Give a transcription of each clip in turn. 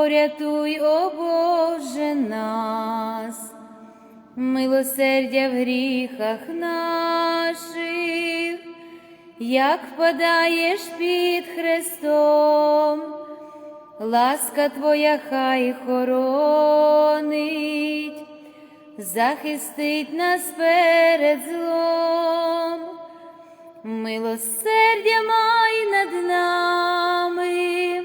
Порятуй, о Боже нас, милосердя в гріхах наших, як впадаєш під Христом, ласка Твоя хай хоронить, захистить нас перед злом, милосердя май над нами,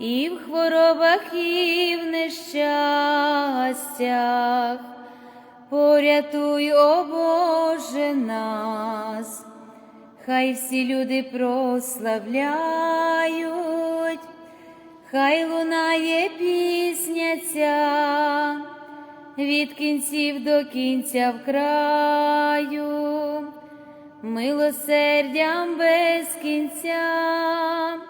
і в хворобах, і в нещастях. Порятуй, о Боже нас, хай всі люди прославляють, хай лунає пісня ця від кінців до кінця в краю, милосердям без кінця.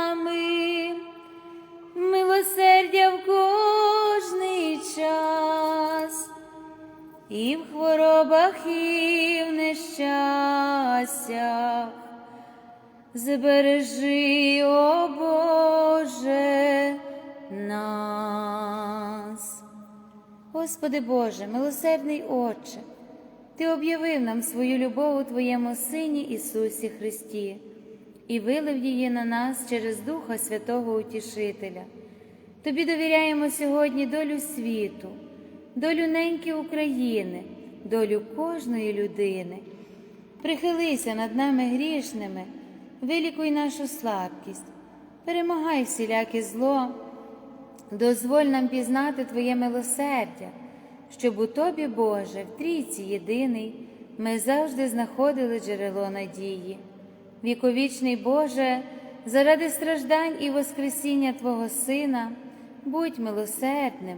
і в хворобах, і в нещастях. Збережи, о Боже, нас. Господи Боже, милосердний Отче, Ти об'явив нам свою любов у Твоєму Сині Ісусі Христі і вилив її на нас через Духа Святого Утішителя. Тобі довіряємо сьогодні долю світу, долю неньки України, долю кожної людини. Прихилися над нами грішними, вилікуй нашу слабкість, перемагай всіляке зло, дозволь нам пізнати Твоє милосердя, щоб у Тобі, Боже, в трійці єдиний, ми завжди знаходили джерело надії. Віковічний Боже, заради страждань і Воскресіння Твого Сина, будь милосердним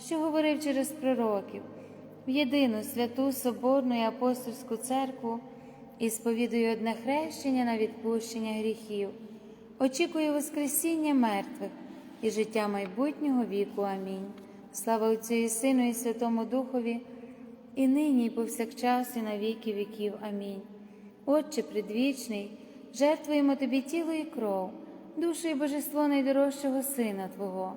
що говорив через пророків, в єдину святу Соборну і апостольську церкву і сповідую одне хрещення на відпущення гріхів. Очікую Воскресіння мертвих і життя майбутнього віку. Амінь. Слава Отцю і Сину, і Святому Духові, і нині, і повсякчас, і на віки віків. Амінь. Отче предвічний, жертвуємо Тобі тіло і кров, душу і божество найдорожчого Сина Твого,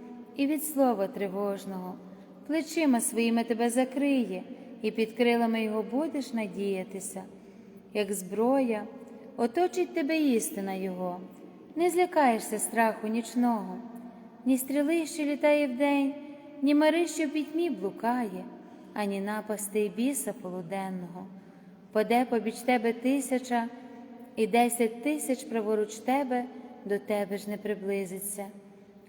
і від слова тривожного, плечима своїми тебе закриє, і під крилами його будеш надіятися, як зброя, оточить тебе істина Його, не злякаєшся страху нічного, ні стріли, що літає вдень, ні мари, що в пітьмі блукає, ані напасти біса полуденного. Паде побіч тебе тисяча, і десять тисяч праворуч тебе до тебе ж не приблизиться.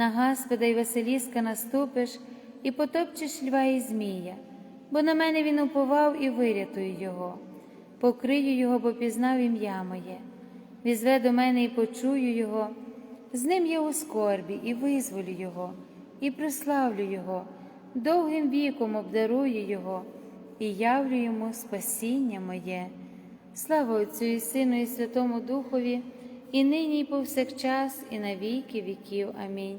На Господа й Василіска наступиш і потопчеш льва і змія, бо на мене він уповав і вирятую його, покрию його, бо пізнав ім'я моє, візве до мене і почую його, з ним я у скорбі, і визволю його, і прославлю Його, довгим віком обдарую Його, і явлю йому спасіння моє. Слава Отцю і Сину, і Святому Духові, і нині, і повсякчас, і на віки віків. Амінь.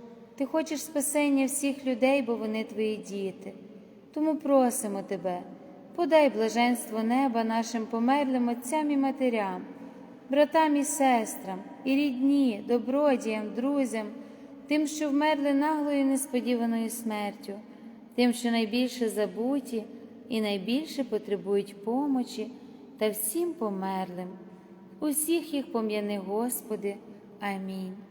Ти хочеш спасення всіх людей, бо вони Твої діти. Тому просимо Тебе, подай блаженство неба нашим померлим отцям і матерям, братам і сестрам, і рідні, добродіям, друзям, тим, що вмерли наглою несподіваною смертю, тим, що найбільше забуті і найбільше потребують помочі та всім померлим. Усіх їх пом'яни, Господи. Амінь.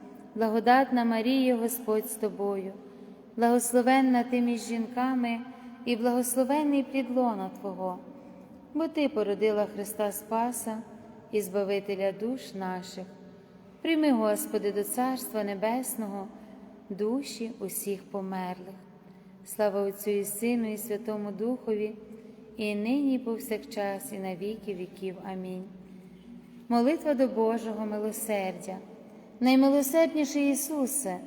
благодатна Марія, Господь з тобою, благословенна ти між жінками і благословенний плід Твого, бо Ти породила Христа Спаса і Збавителя душ наших. Прийми, Господи, до Царства Небесного, душі усіх померлих. Слава Отцю і Сину, і Святому Духові, і нині, і повсякчас, і на віки віків. Амінь. Молитва до Божого милосердя. Наймилосердніший Ісусе,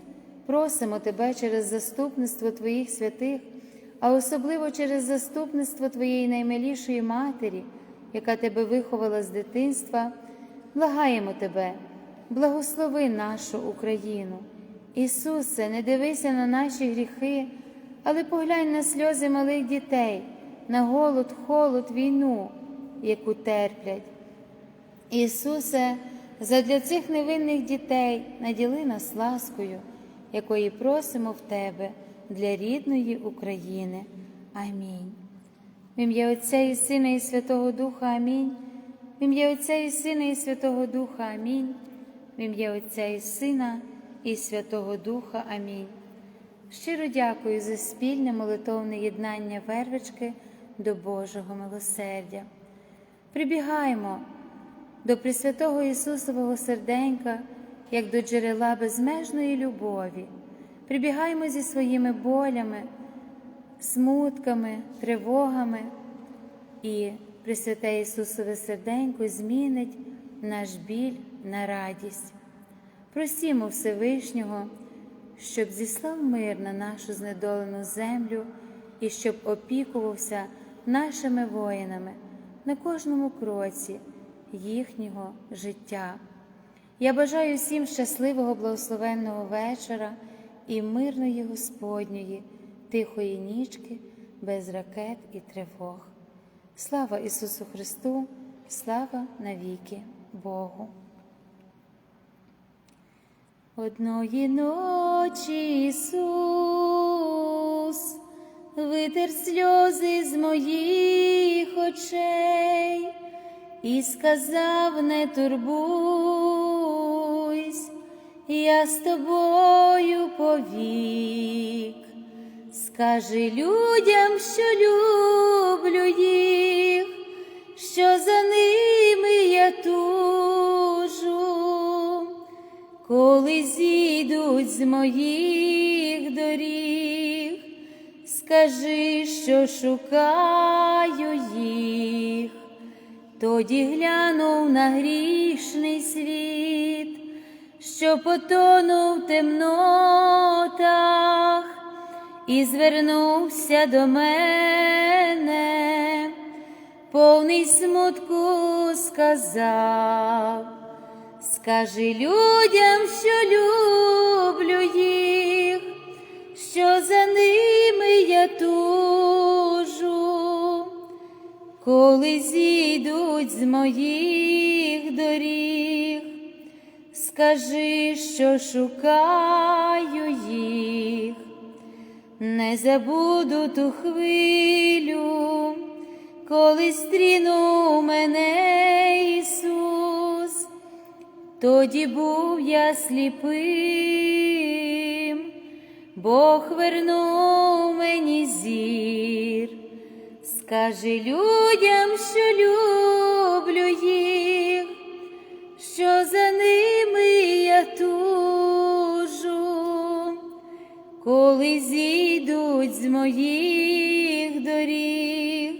просимо Тебе через заступництво Твоїх святих, а особливо через заступництво Твоєї наймилішої Матері, яка Тебе виховала з дитинства, благаємо Тебе, благослови нашу Україну. Ісусе, не дивися на наші гріхи, але поглянь на сльози малих дітей, на голод, холод, війну, яку терплять. Ісусе, задля цих невинних дітей наділи нас ласкою, якої просимо в Тебе для рідної України. Амінь. В ім'я Отця і Сина, і Святого Духа Амінь. В ім'я Отця і Сина, і Святого Духа Амінь. В ім'я Отця і Сина, і Святого Духа Амінь. Щиро дякую за спільне молитовне єднання вервички до Божого милосердя. Прибігаємо до Пресвятого Ісусового серденька, як до джерела безмежної любові, прибігаємо зі своїми болями, смутками, тривогами, і Пресвяте Ісусове серденько змінить наш біль на радість. Просімо Всевишнього, щоб зіслав мир на нашу знедолену землю і щоб опікувався нашими воїнами на кожному кроці їхнього життя. Я бажаю всім щасливого, благословенного вечора і мирної Господньої, тихої нічки, без ракет і тривог. Слава Ісусу Христу, слава навіки Богу. Одної ночі Ісус витер сльози з моїх очей і сказав, не турбуйсь, я з тобою повік, скажи людям, що люблю їх, що за ними я тужу, коли зійдуть з моїх доріг, скажи, що шукаю. Тоді глянув на грішний світ, що потонув в темнотах і звернувся до мене, повний смутку сказав, скажи людям, що люблю їх, що за ними я тужу, коли зійдуть з моїх доріг, скажи, що шукаю їх, не забуду ту хвилю, коли стрінув мене Ісус, тоді був я сліпим, Бог вернув мені зір. Скажи людям, що люблю їх, що за ними я тужу, коли зійдуть з моїх доріг,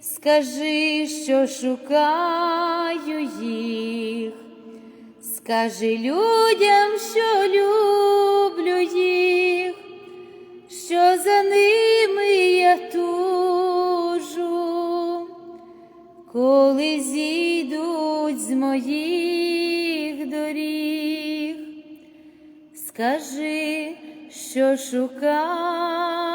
скажи, що шукаю їх, скажи людям, що люблю їх, що за ними я тужу, коли зійдуть з моїх доріг, скажи, що шукаю